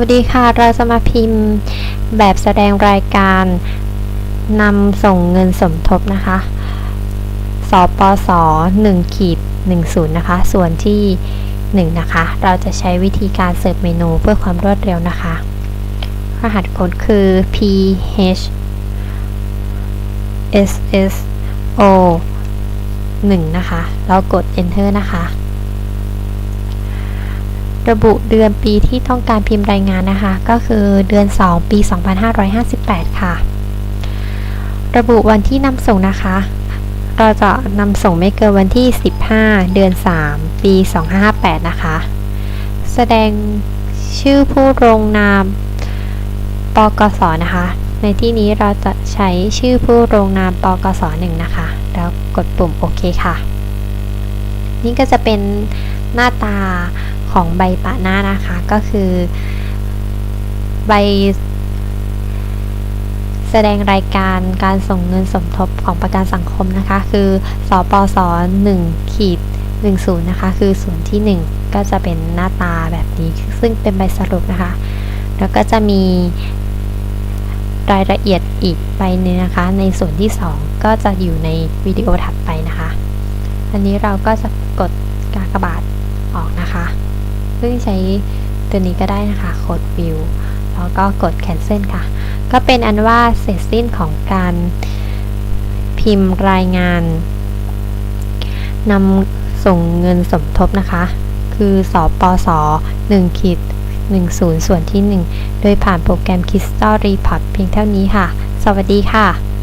วัสดีค่ะ เราจะมาพิมพ์แบบแสดงรายการนำส่งเงินสมทบนะคะ สปส1ขีด10 นะคะ ส่วนที่ 1 นะคะ เราจะใช้วิธีการเสิร์ฟเมนูเพื่อความรวดเร็วนะคะ รหัสโค้ดคือ ph ss o 1 นะคะแล้วกด enter นะคะ ระบุเดือนปีที่ต้องการพิมพ์รายงานนะคะ ก็คือเดือน 2 ปี 2558 ค่ะ ระบุวันที่นำส่งนะคะ เราจะนำส่งไม่เกินวันที่ 15 เดือน 3 ปี 2558 นะคะ แสดงชื่อผู้ลงนามปกสนะคะ ในที่นี้เราจะใช้ชื่อผู้ลงนามปกส1นะคะ แล้วกดปุ่มโอเคค่ะ นี่ก็จะเป็นหน้าตา ของใบปะหน้านะคะก็คือใบแสดงรายการการส่งเงินสมทบของประกันสังคมนะคะ คือสปส1ขีด10 นะคะ คือส่วนที่ 1 ก็จะเป็นหน้าตาแบบนี้ ซึ่งเป็นใบสรุปนะคะ แล้วก็จะมีรายละเอียดอีกใบนึงนะคะ ในส่วนที่ 2 ก็จะอยู่ในวิดีโอถัดไปนะคะ อันนี้เราก็จะกดกากบาท ซึ่งใช้ตัวนี้ก็ได้นะคะกด view แล้วก็กด cancel ค่ะ ก็เป็นอันว่าเสร็จสิ้นของการพิมพ์รายงานนำส่งเงินสมทบนะคะ คือสอปส1ขีด10 ส่วนที่ 1 โดยผ่านโปรแกรม Crystal Report เพียงเท่านี้ค่ะ สวัสดีค่ะ